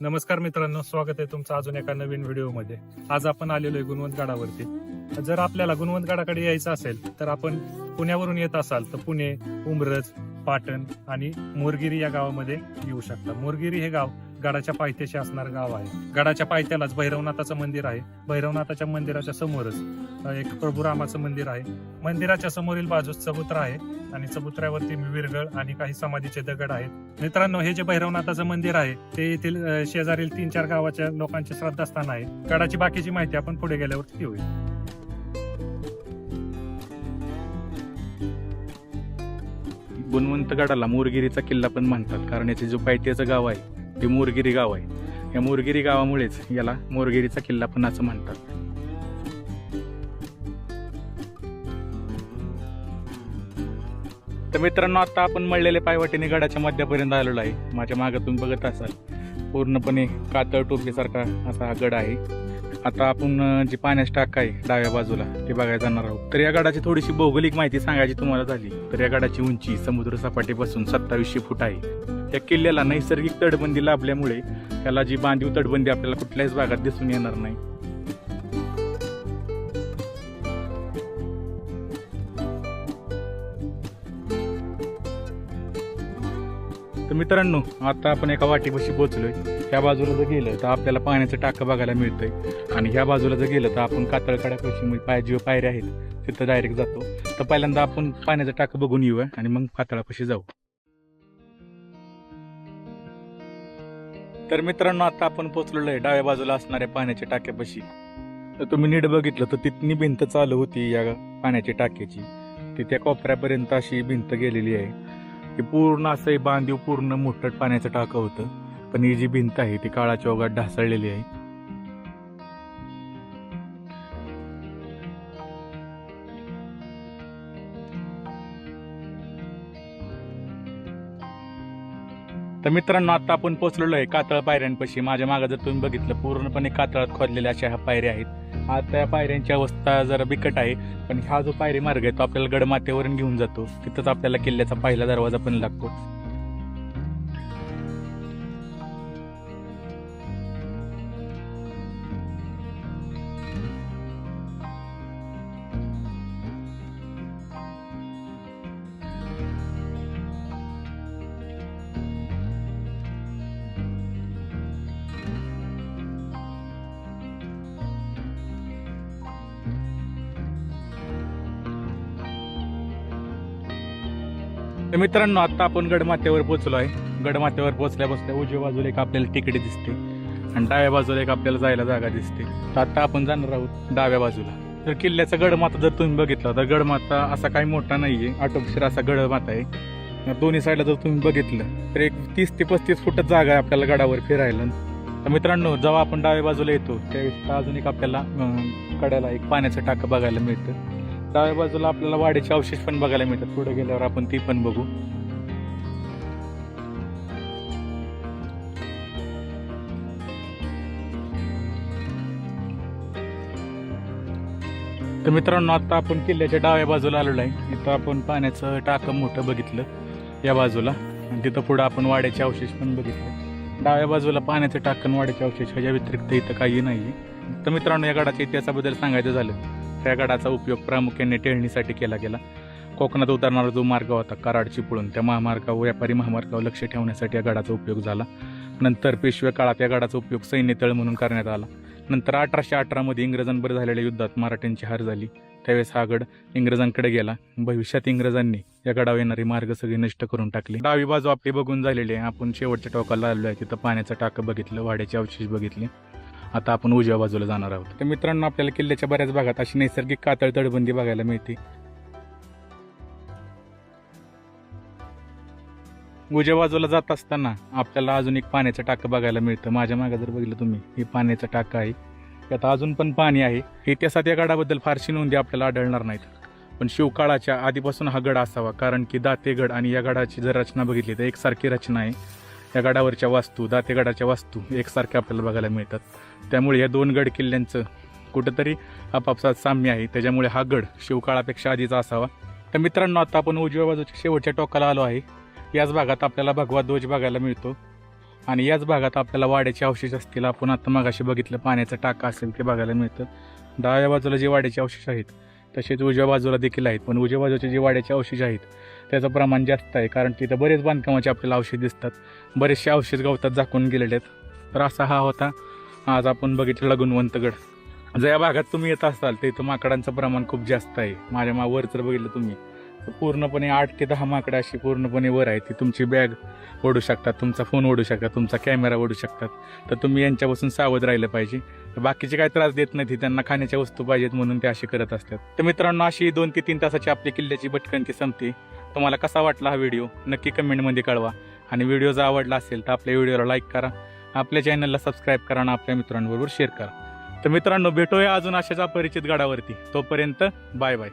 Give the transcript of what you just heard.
नमस्कार मित्रांनो स्वागत आहे तुमचं अजून एका नवीन व्हिडिओमध्ये. आज आपण आलेलो आहे गुणवंत गडावरती जर आपल्याला गुणवंत गडाकडे यायचं असेल तर आपण पुण्यावरून येत असाल तर पुणे उमरज पाटण आणि मोरगिरी या गावामध्ये येऊ शकता. मोरगिरी हे गाव गडाच्या पायथ्याशी असणारं गाव आहे. गडाच्या पायथ्यालाच भैरवनाथाचं मंदिर आहे. भैरवनाथाच्या मंदिराच्या समोरच एक प्रभू रामाचं मंदिर आहे. मंदिराच्या समोरील बाजूस चबुत्रा आहे आणि चबुत्र्यावरती विरगळ आणि काही समाधीचे दगड आहेत. मित्रांनो हे जे भैरवनाथाचं मंदिर आहे ते येथील शेजारील तीन चार गावाच्या लोकांचे श्रद्धास्थान आहे. गडाची बाकीची माहिती आपण पुढे गेल्यावरती घेऊया गुणवंत गडाला मोरगिरीचा किल्ला पण म्हणतात कारण याचे जो पायथ्याचं गाव आहे ते मोरगिरी गाव आहे. या मोरगिरी गावामुळेच याला मोरगिरीचा किल्ला पण असं म्हणतात. तर मित्रांनो आता आपण मळलेले पायवाटीने गडाच्या मध्यापर्यंत आलेलो आहे. माझ्या मागं तुम्ही बघत असाल. पूर्णपणे कातळ टोपलीसारखा असा हा गड आहे. आता आपण जी पाण्याची टाक आहे डाव्या बाजूला ते बघायला जाणार आहोत. तर या गडाची थोडीशी भौगोलिक माहिती सांगायची तुम्हाला झाली. तर या गडाची उंची समुद्र सपाटीपासून सत्तावीसशे फूट आहे. या किल्ल्याला नैसर्गिक तटबंदी लाभल्यामुळे त्याला जी बांधीव तटबंदी आपल्याला कुठल्याच भागात दिसून येणार नाही. तर मित्रांनो आता आपण एका वाटीपाशी पोचलोय ह्या बाजूला जर गेलं तर आपल्याला पाण्याचं टाकं बघायला मिळतंय. आणि ह्या बाजूला जर गेलं तर आपण कातळकड्यापाशी म्हणजे पाय जे पायऱ्या आहेत तिथं डायरेक्ट जातो. तर पहिल्यांदा आपण पाण्याचं टाकं बघून येऊया आणि मग कातळापाशी जाऊ. तर मित्रांनो आता आपण पोचलेलो आहे डाव्या बाजूला असणाऱ्या पाण्याच्या टाक्यापाशी. तर तुम्ही नीट बघितलं तर तिथनी भिंत चालू होती या पाण्याच्या टाक्याची. तिथे कोपऱ्यापर्यंत अशी भिंत गेलेली आहे. ती पूर्ण असं हे बांधीव पूर्ण मोठं पाण्याचं टाकं होतं. पण ही जी भिंत आहे ती काळाच्या ओघात ढासळलेली आहे. तर मित्रांनो आता आपण पोहोचलेलो आहे कातळ पायऱ्यांपाशी. माझ्या मागे जर तुम्ही बघितलं पूर्णपणे कातळात खोदलेल्या अशा ह्या पायऱ्या आहेत. आता या पायऱ्यांची अवस्था जरा बिकट आहे पण हा जो पायरी मार्ग आहे तो आपल्याला गडमाथ्यावरून घेऊन जातो. तिथंच आपल्याला किल्ल्याचा पहिला दरवाजा पण लागतो. तर मित्रांनो आता आपण गडमाथ्यावर पोहोचलो आहे. गडमाथ्यावर पोहोचल्या बसल्या उजव्या बाजूला एक आपल्याला तिकडे दिसते आणि डाव्या बाजूला एक आपल्याला जायला जागा दिसते. तर आता आपण जाणार आहोत डाव्या बाजूला. तर किल्ल्याचा गडमाथा जर तुम्ही बघितला तर गडमाथा असा काही मोठा नाहीये. आटोपशीर असा गडमाथा आहे. दोन्ही साईडला जर तुम्ही बघितलं तर एक तीस ते पस्तीस फुट जागा आहे आपल्याला गडावर फिरायला. तर मित्रांनो जेव्हा आपण डाव्या बाजूला येतो त्यावेळेस अजून एक आपल्याला कड्याला एक पाण्याचं टाकं बघायला मिळतं. डाव्या बाजूला आपल्याला वाड्याचे अवशेष पण बघायला मिळतात. पुढे गेल्यावर आपण ती पण बघू. तर मित्रांनो आता आपण किल्ल्याच्या डाव्या बाजूला आलेलो आहे. इथं आपण पाण्याचं टाकं मोठं बघितलं या बाजूला. आणि तिथं पुढं आपण वाड्याचे अवशेष पण बघितले. डाव्या बाजूला पाण्याचं टाकण वाड्याचे अवशेष ह्याच्या व्यतिरिक्त इथं काही नाही तर मित्रांनो या गडाच्या इतिहासाबद्दल सांगायचं झालं त्या गडाचा उपयोग प्रामुख्याने टेळणीसाठी केला गेला. कोकणात उतरणारा जो मार्ग होता कराड चिपळूण त्या महामार्गावर व्यापारी महामार्गावर लक्ष ठेवण्यासाठी या गडाचा उपयोग झाला. नंतर पेशव्या काळात या गडाचा उपयोग सैन्यतळ म्हणून करण्यात आला. नंतर अठराशे अठरामध्ये इंग्रजांबरोबर झालेल्या युद्धात मराठ्यांची हार झाली. त्यावेळेस हा गड इंग्रजांकडे गेला. भविष्यात इंग्रजांनी या गडावर येणारे मार्ग सगळे नष्ट करून टाकले. डावी बाजू आपली बघून झालेली आहे. आपण शेवटच्या टोकाला आलेलो आहे तिथं पाण्याचं टाकं बघितलं वाड्याचे अवशेष बघितले. आता आपण उजव्या बाजूला जाणार आहोत. तर मित्रांनो आपल्याला किल्ल्याच्या बऱ्याच भागात अशी नैसर्गिक कातळ तडबंदी बघायला मिळते. उजव्या बाजूला जात असताना आपल्याला अजून एक पाण्याचं टाकं बघायला मिळतं. माझ्या मागे जर बघितलं तुम्ही हे पाण्याचं टाकं आहे. त्यात अजून पण पाणी आहे. इतिहासात या गडाबद्दल फारशी नोंदी आपल्याला आढळणार नाहीत. पण शिवकाळाच्या आधीपासून हा गड असावा कारण की दातेगड आणि या गडाची जर रचना बघितली तर एकसारखी रचना आहे. या गडावरच्या वास्तू दातेगडाच्या वास्तू एकसारख्या आपल्याला बघायला मिळतात. त्यामुळे या दोन गड किल्ल्यांचं कुठंतरी आपापसात साम्य आहे. त्याच्यामुळे हा गड शिवकाळापेक्षा आधीचा असावा. तर मित्रांनो आता आपण उजव्या बाजूच्या शेवटच्या टोकाला आलो आहे. याच भागात आपल्याला भगवा ध्वज बघायला मिळतो. आणि याच भागात आपल्याला वाड्याचे अवशेष असतील. आपण आता मगाशी बघितलं पाण्याचा टाका असेल ते बघायला मिळतं. डाव्या बाजूला जे वाड्याचे अवशेष आहेत तसेच उजव्या बाजूला देखील आहेत. पण उजव्या बाजूचे जे वाड्याचे अवशेष आहेत त्याचं प्रमाण जास्त आहे. कारण तिथं बरेच बांधकामाचे आपल्याला अवशेष दिसतात. बरेचसे अवशेष गवतात झाकून गेलेले आहेत. तर असा हा होता. आज आपण बघितलेला गुणवंतगड जर या भागात तुम्ही येत असाल तर इथं माकडांचं प्रमाण खूप जास्त आहे. माझ्या मा वर जर बघितलं तुम्ही पूर्णपणे आठ ते दहा माकडं अशी पूर्णपणे वर आहे ती तुमची बॅग ओढू शकतात तुमचा फोन ओढू शकतात तुमचा कॅमेरा ओढू शकतात. तर तुम्ही यांच्यापासून सावध राहिलं पाहिजे. बाकीचे काय त्रास देत नाही त्यांना खाण्याच्या वस्तू पाहिजेत म्हणून ते असे करत असतात. तर मित्रांनो अशी दोन ते तीन तासाची आपली किल्ल्याची भटकंती संपते. तुम्हाला कसा वाटला हा व्हिडिओ? नक्की कमेंटमध्ये कळवा. आणि व्हिडिओ जर आवडला असेल तर आपल्या व्हिडिओला लाईक करा. आपल्या चॅनलला सबस्क्राईब करा आणि आपल्या मित्रांबरोबर शेअर करा. तर मित्रांनो भेटूया अजून अशाच अपरिचित गडावरती. तोपर्यंत बाय बाय.